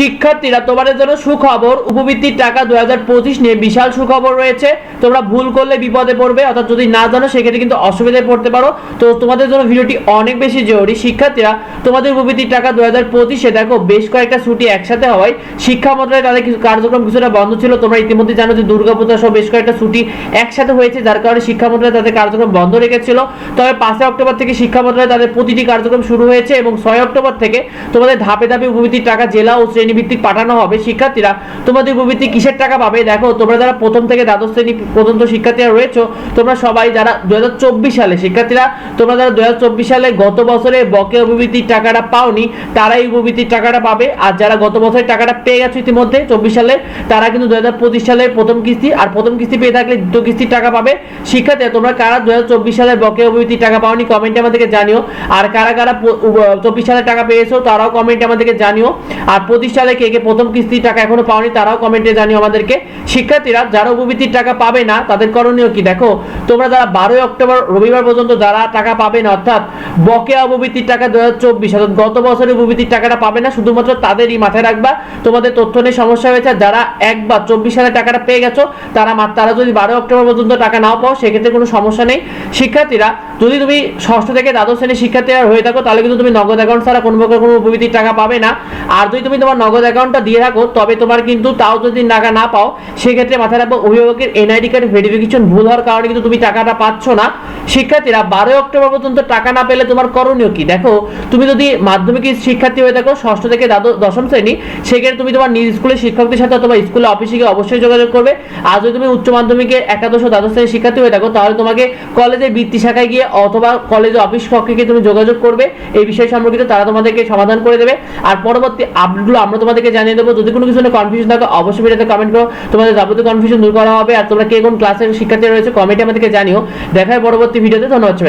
শিক্ষার্থীরা, তোমাদের জন্য সুখবর, উপবৃত্তির টাকা দু হাজার পঁচিশ নিয়ে বিশাল সুখবর রয়েছে। তোমরা ভুল করলে বিপদে পড়বে, অর্থাৎ যদি না জানো, সেক্ষেত্রে কিন্তু অসুবিধায় পড়তে পারো। তো তোমাদের জন্য ভিডিওটি অনেক বেশি জরুরি। শিক্ষার্থীরা, তোমাদের উপবৃত্তির টাকা দু হাজার পঁচিশে দেখো, বেশ কয়েকটা ছুটি একসাথে হওয়ায় শিক্ষা মন্ত্রণালয় তাদের কিছু কার্যক্রম কিছুটা বন্ধ ছিল। তোমরা ইতিমধ্যে জানো যে দুর্গাপূজা সহ বেশ কয়েকটা ছুটি একসাথে হয়েছে, যার কারণে শিক্ষা মন্ত্রণালয় তাদের কার্যক্রম বন্ধ রেখেছিল। তবে পাঁচই অক্টোবর থেকে শিক্ষা মন্ত্রণালয় তাদের প্রতিটি কার্যক্রম শুরু হয়েছে এবং ছয় অক্টোবর থেকে তোমাদের ধাপে ধাপে উপবৃত্তির টাকা জেলা ও শ্রেণি ভিত্তিক পাঠানো হবে, শিক্ষার্থীরা। তোমাদের উপবৃত্তি কিসের টাকা পাবে? দেখো, তোমরা যারা প্রথম থেকে দ্বাদশ শ্রেণি পর্যন্ত শিক্ষার্থীরা রয়েছে, তোমরা সবাই যারা দু সালে, শিক্ষার্থীরা, তোমরা যারা দু সালে গত বছরে বকেয়া উপবৃত্তির টাকাটা পাওনি, তারাই উপবৃত্তির টাকাটা পাবে। আর যারা গত বছরের টাকাটা পেয়ে গেছো ইতিমধ্যে, চব্বিশ সালে, তারা কিন্তু দু সালের প্রথম কিস্তি, আর প্রথম কিস্তি পেয়ে থাকলে দ্বিতীয় কিস্তির টাকা পাবে। শিক্ষার্থীরা, তোমরা কারা দু সালের বকেয়া উপবৃত্তির টাকা পাওনি কমেন্টে আমাদেরকে জানিও। আর কারা কারা চব্বিশ সালের টাকা পেয়েছ, তারাও কমেন্টে আমাদেরকে জানিও। আর পঁচিশ সালে কে কে প্রথম কিস্তির টাকা এখনও পাওনি, তারাও কমেন্টে জানিও আমাদেরকে। শিক্ষার্থীরা, যারা উপবৃত্তির টাকা পাবে না, তাদের করণীয় কি? দেখো, তোমরা যারা বারোই অক্টোবর রবিবার পর্যন্ত যারা টাকা পাবে না, অর্থাৎ বকেয়া উপবৃত্তির টাকা দু হাজার গত বছরের উপবৃত্তির টাকাটা পাবে না, শুধুমাত্র তাদেরই মাথায় রাখবা। তোমাদের তথ্য নিয়ে সমস্যা হয়েছে, যারা একবার চব্বিশ সালের টাকাটা পেয়ে গেছো, তারা তারা যদি বারো অক্টোবর পর্যন্ত টাকা নাও পাও, সেক্ষেত্রে কোনো সমস্যা নেই। শিক্ষার্থীরা যদি তুমি ষষ্ঠ থেকে দ্বাদশ শ্রেণির শিক্ষার্থীরা হয়ে থাকো, তাহলে কিন্তু তুমি নগদ অ্যাকাউন্ট ছাড়া কোনো প্রকার কোনো উপবৃত্তির টাকা পাবে না। আর যদি তুমি তোমার নগদ অ্যাকাউন্টটা দিয়ে থাকো, তবে তোমার কিন্তু তাও যদি টাকা না পাও, সেক্ষেত্রে মাথায় রাখব অভিভাবকের এনআইডি কার্ড ভেরিফিকেশন ভুল হওয়ার কারণে কিন্তু তুমি টাকাটা পাচ্ছ না। শিক্ষার্থীরা, বারোই অক্টোবর পর্যন্ত টাকা না পেলে তোমার করণীয় কি? দেখো, তুমি যদি মাধ্যমিক শিক্ষার্থী হয়ে থাকো, ষষ্ঠ থেকে দ্বাদশ, দশম শ্রেণি, সেক্ষেত্রে তুমি তোমার নিজ স্কুলের শিক্ষকদের সাথে অথবা স্কুলে অফিসে গিয়ে অবশ্যই যোগাযোগ করবে। আর যদি তুমি উচ্চ মাধ্যমিকে একাদশ দ্বাদশ শ্রেণির শিক্ষার্থী হয়ে থাকো, তাহলে তোমাকে কলেজের বৃত্তি শাখায় গিয়ে অথবা কলেজ অফিস কক্ষে তুমি যোগাযোগ করবে, এই বিষয় সম্পর্কিত তারা তোমাদেরকে সমাধান করে দেবে। আর পরবর্তী আপডেটগুলো আমরা তোমাদেরকে জানিয়ে দেবো। যদি কোনো কিছু কনফিউশন থাকে, অবশ্যই ভিডিওতে কমেন্ট করো। তোমাদের যাবতীয় কনফিউশন দূর করা হবে। আর তোমরা কে কোন ক্লাসের শিক্ষার্থী রয়েছে কমেন্টে আমাদেরকে জানিও। দেখায় পরবর্তী ভিডিওতে। ধন্যবাদ।